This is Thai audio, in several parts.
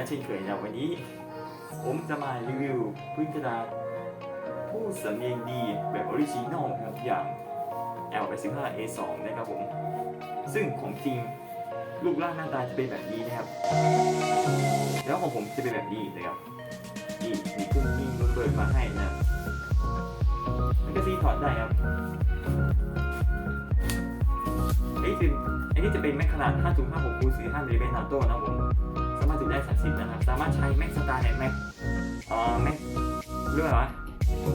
และเช่นเคยนะวันนี้ ผมจะมารีวิวพื้นกระดาษผู้สำเนียงดีแบบออริจินอลนะครับอย่าง L85 A2 นะครับผม ซึ่งของจริงรูปร่างหน้าตาจะเป็นแบบนี้นะครับ แล้วของผมจะเป็นแบบนี้นะครับนี่มีกุ้งยิงนุ่นเบิร์ดมาให้นะมันก็ซีถอดได้ครับไอ้คือไอ้นี่จะเป็นแม็กขนาด 5.56คูณ45มิลลิเมตรนาโต้นะผม สามารถจุได้30นะครับ สามารถใช้แม็กสตาร์เนี่ยแม็กเอ่อแม็กเรื่องอะไรวะ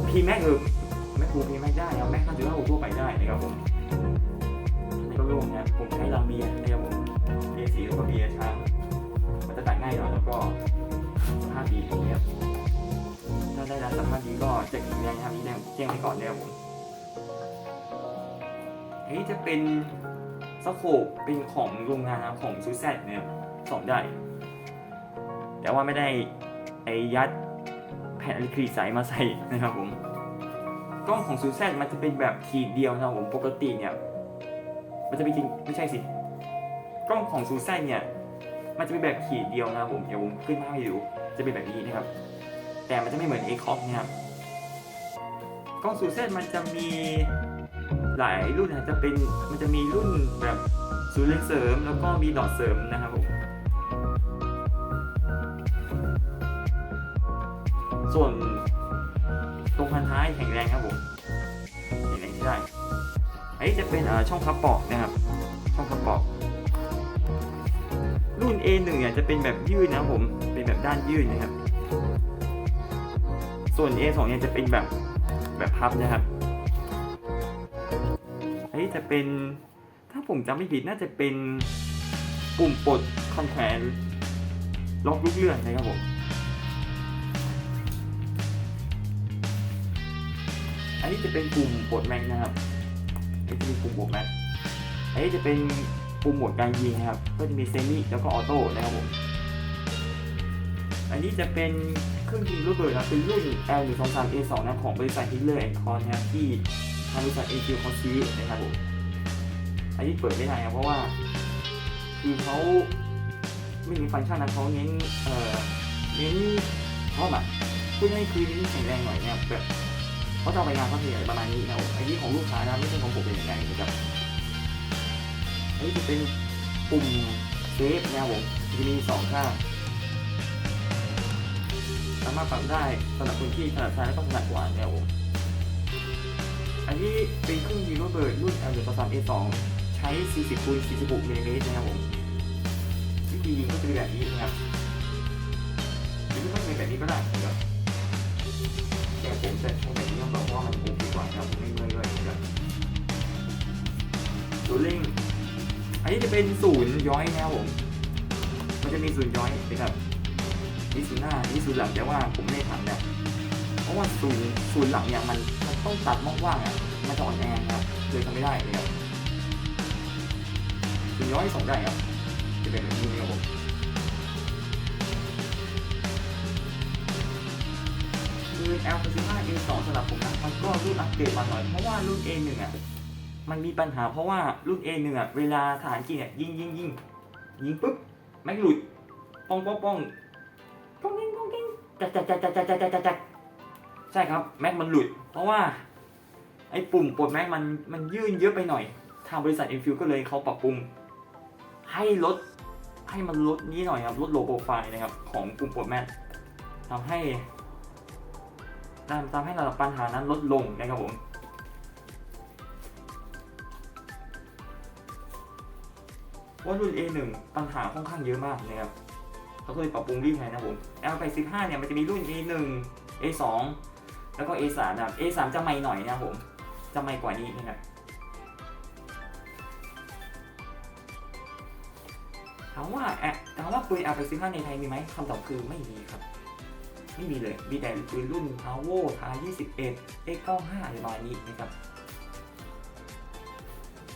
พีแม็กเออแม็กคูพีแม็กได้ครับแม็ก5.56ทั่วไปได้นะครับผมอันก็โล่งนะผมใช้ลำเบียนะครับผมเบียสีแล้วก็เบียร์ช้างมันจะตัดง่ายหน่อยแล้วก็สภาพดีนะครับถ้าได้รับสภาพดีก็จะแข็งแรงครับนี่แจ้งแจ้งไว้ก่อนนะครับผมอันนี้จะเป็นสโคปเป็นของโรงงานนะของซูแซดนะครับสองได้ แต่ว่าไม่ได้ไอยัดแผ่นอะคริลิกใสมาใส่นะครับผมกล้องของซูแซมันจะเป็นแบบขีดเดียวนะครับผมปกติเนี่ยมันจะเป็นจริงไม่ใช่สิกล้องของซูแซเนี่ยมันจะเป็นแบบขีดเดียวนะครับผมเดี๋ยวผมขึ้นมาให้ดูจะเป็นแบบนี้นะครับ แต่มันจะไม่เหมือน a c o นะครับกล้องซูแซมันจะมีหลายรุ่นนะจะเป็นมันจะมีรุ่นแบบศูเลนเสริม แล้วก็มีดอทเสริมนะครับผม ส่วนตรงพันท้ายแข็งแรงครับผมแข็งแรงที่ได้อันนี้จะเป็นช่องพับปอกนะครับ ช่องพับปอก รุ่น A1 เนี่ยจะเป็นแบบยืดนะครับผมเป็นแบบด้านยืดนะครับ ส่วน A2 เนี่ยจะเป็นแบบแบบพับนะครับอันนี้จะเป็นถ้าผมจำไม่ผิดน่าจะเป็นปุ่มปลดคอนแขวนล็อกลูกเลื่อนนะครับผม อันนี้จะเป็นปุ่มปลดแม็กนะครับอันนี้จะมีปุ่มปลดแม็กอันนี้จะเป็นปุ่มหมดการยิงนะครับ ก็จะมีเซมิแล้วก็ออโต้นะครับผม อันนี้จะเป็นเครื่องยิงลูกเบิร์นะครับเป็นรุ่น L123A2 นะของบริษัท Hitler Con นคอนนะครับที่ทางบริษัท AQ เขาซื้อนะครับผม อันนี้เปิดไม่ได้ครับเพราะว่า คือเขาไม่มีฟังก์ชันนะเขาเน้นเอ่อเน้นชอบอะพูดง่ายคือเน้นแข็งแรงหน่อยนะครับแบบ เขาจะเอาไปงานเขาเทีอประมาณนี้นะครับอันนี้ของลูกค้านะไม่ใช่ของผมเป็นอย่างไรนะครับอันนี้จะเป็นปุ่มเซฟนะครับผมจะมีสองข้างสามารถปรับได้สำหรับคนที่ถนัดซ้ายและก็ถนัดขวานะครับผมอันนี้เป็นเครื่องยิงโรเบิร์ตรุ่น L 1 3 A 2ใช้ 40คูณ46มิลลิเมตรนะครับผมวิธียิงก็จะเป็นแบบนี้นะครับหรือไม่ต้องเป็นแบบนี้ก็ได้นะครับ แต่ผมจะใช้แบบนี้ต้องบอกว่ามันโอเคกว่าครับผมไม่เมื่อยด้วยครับศูนย์เร่งอันนี้จะเป็นศูนย์ย้อยนะครับผม มันจะมีศูนย์ย้อยนะครับบนี่ศูนย์หน้านี่ศูนย์หลังแต่ว่าผมไม่ได้ทำนะเพราะว่าศูนย์ศูนย์หลังเนี่ยมันมันต้องตัดมองว่างอะมันจะอ่อนแอนะครับเลยทำไม่ได้นะครับศูนย์ย้อยสองได้ครับจะเป็นแบบนี้ครับผม คือ L 85 A 2 สำหรับผมนะมันก็รุ่นอัปเกรดมาหน่อย เพราะว่ารุ่น A 1 อะมันมีปัญหาเพราะว่ารุ่น A 1 อะเวลาทหารจริงอะยิงยิงยิงยิงปุ๊บแม็กหลุดป้องป้องป้องป้องยิงป้องยิงจัดจัดจัดจัดจัดจัดจัดจัดใช่ครับแม็กมันหลุด เพราะว่าไอ้ปุ่มปลดแม็กมันมันยื่นเยอะไปหน่อย ทางบริษัท i n f i l ก็เลยเขาปรับปรุงให้ลดให้มันลดนี้หน่อยครับลดโลโปรไฟล์นะครับของปุ่มปลดแม็กทำให้ ทำให้ระดับปัญหานั้นลดลงนะครับผมว่ารุ่น A1 ปัญหาค่อนข้างเยอะมากนะครับเขาก็เลยปรับปรุงรีบให้นะครับผม L85 เนี่ยมันจะมีรุ่น A1 A2 แล้วก็ A3 นะครับ A3 จะใหม่หน่อยนะครับผม จะใหม่กว่านี้นะครับถามว่าแอถามว่าปืน L85 ในไทยมีไหมคำตอบคือไม่มีครับ ไม่มีเลย มีแต่ปืนรุ่น p a v o ทา21 X95 อะไรประมาณนี้นะครับ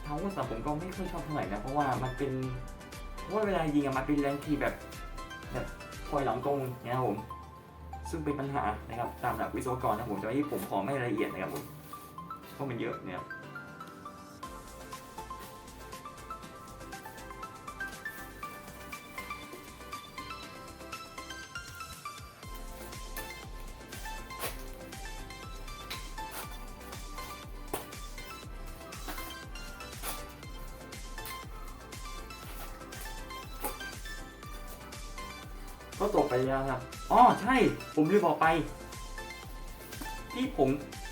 p a v o สำหรับผมก็ไม่ค่อยชอบเท่าไหร่นะ เพราะว่ามันเป็นเพราะว่าเวลายิงอะมันเป็นแรงทีแบบแบบคอยหลังกงนะครับผม ซึ่งเป็นปัญหานะครับ ตามหลักวิศวกรนะผมแต่ว่าที่ผมขอไม่ละเอียดนะครับผมเพราะมันเยอะนะครับ จบไปแล้วครับ อ๋อใช่ ผมลืมบอกไป ที่ผม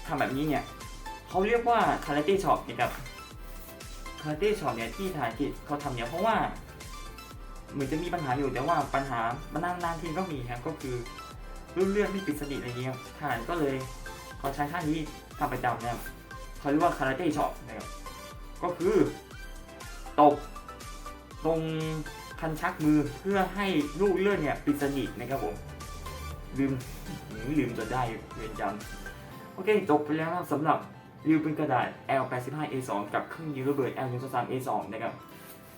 ทำแบบนี้เนี่ย เขาเรียกว่าคาราเต้ช็อปนะครับ คาราเต้ช็อปเนี่ยที่ทางกิจเขาทำเนี่ยเพราะว่า เหมือนจะมีปัญหาอยู่แต่ว่าปัญหามันนานๆทีก็มีครับ ก็คือรุ่นเลือดไม่ปิดสนิทอะไรเงี้ยทหารก็เลยเขาใช้ท่านี้ทำประจำนะครับเขาเรียกว่าคาราเต้ช็อปนะครับ ก็คือตบตรง คันชักมือเพื่อให้ลูกเลือดเนี่ยปิดสนิทนะครับผมลืมหืมลืมจนได้เรียนจำโอเคจบไปแล้วสำหรับรีวิวเป็นกระดาษ L85A2 กับเครื่องยิงระเบิด L133A2 นะครับ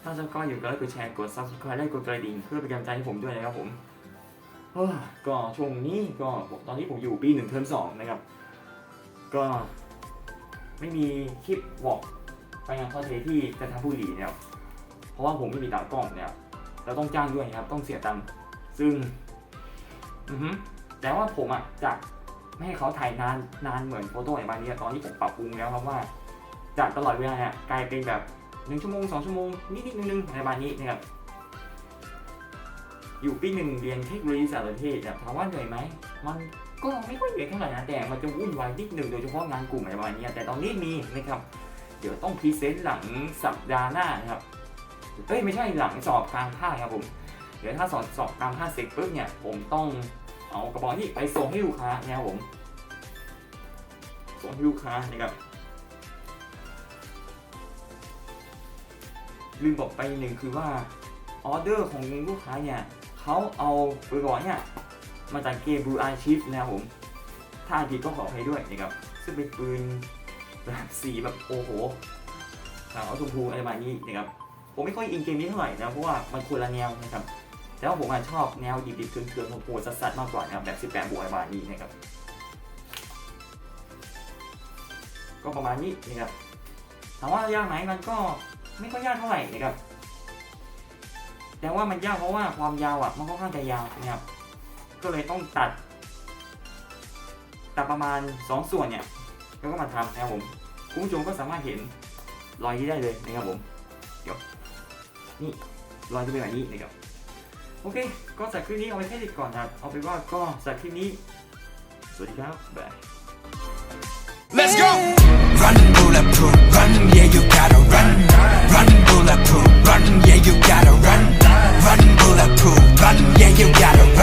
ถ้าชอบก็อยู่ก็ไลค์กดแชร์กด subscribe และกดกระดิ่งเพื่อเป็นกำลังใจให้ผมด้วยนะครับผมก็ช่วงนี้ก็ตอนนี้ผมอยู่ปีหนึ่งเทอมสองนะครับ ก็ไม่มีคลิปบอกไปงานคอสเพลย์ที่จันทบุรีเนี่ยเพราะว่าผมไม่มีตากล้องเนี่ย เราต้องจ้างด้วยครับ ต้องเสียตังค์ซึ่งอือฮึแต่ว่าผมอะจะไม่ให้เขาถ่ายนานนานเหมือนโฟโต้ในบานนี้ตอนนี้ผมปรับปรุงแล้วครับว่า จากตลอดเวลาเนี่ยกลายเป็นแบบหนึ่งชั่วโมงสองชั่วโมงนิดนิดนึงนึงในบานนี้นะครับอยู่ปีหนึ่งเรียนเทคโนโลยีสารสนเทศเนี่ยถามว่าเหนื่อยไหมมันก็ไม่ค่อยเหนื่อยเท่าไหร่นะแต่มันจะวุ่นวายนิดหนึ่งโดยเฉพาะงานกลุ่มอะไรประมาณนี้แต่ตอนนี้มีนะครับ เดี๋ยวต้องพรีเซนต์หลังสัปดาห์หน้านะครับ เอ้ยไม่ใช่หลังสอบกลางภาคครับผม เดี๋ยวถ้าสอบสอบกลางภาคเสร็จปุ๊บเนี่ย ผมต้องเอากระบอกนี้ไปส่งให้ลูกค้านะครับผม ส่งให้ลูกค้านะครับลืมบอกไปหนึ่งคือว่าออเดอร์ของลูกค้าเนี่ยเขาเอาปืนกระบอกเนี่ยมาจากเกม Blue Archive นะครับผม ถ้าอันผิดก็ขอให้ด้วยนะครับซึ่งเป็นปืนแบบสีแบบโอ้โหขาวชมพูอะไรประมาณนี้นะครับ ผมไม่ค่อยอินเกมนี้เท่าไหร่นะเพราะว่ามันคนละแนวนะครับแต่ว่าผมอะชอบแนวดิบๆเถื่อนๆโหดสัสๆมากกว่านะครับแบบ18บวกประมาณนี้นะครับก็ประมาณนี้นะครับถามว่ายากไหมมันก็ไม่ค่อยยากเท่าไหร่นะครับแต่ว่ามันยากเพราะว่าความยาวอะมันค่อนข้างจะยาวนะครับ ก็เลยต้องตัด ตัดประมาณ 2 ส่วนเนี่ยแล้วก็มาทำนะครับผมคุณผู้ชมก็สามารถเห็นรอยนี้ได้เลยนะครับผมเดี๋ยว นี่ลอยขึ้นไปแบบนี้นะครับโอเค ก็จากคลิปนี้เอาไว้แค่นี้ก่อนครับเอาไปว่าก็จากคลิปนี้ สวัสดีครับบาย Let's go Run bulletproof run yeah you gotta run Run bulletproof run yeah you gotta run Run bulletproof run yeah you gotta run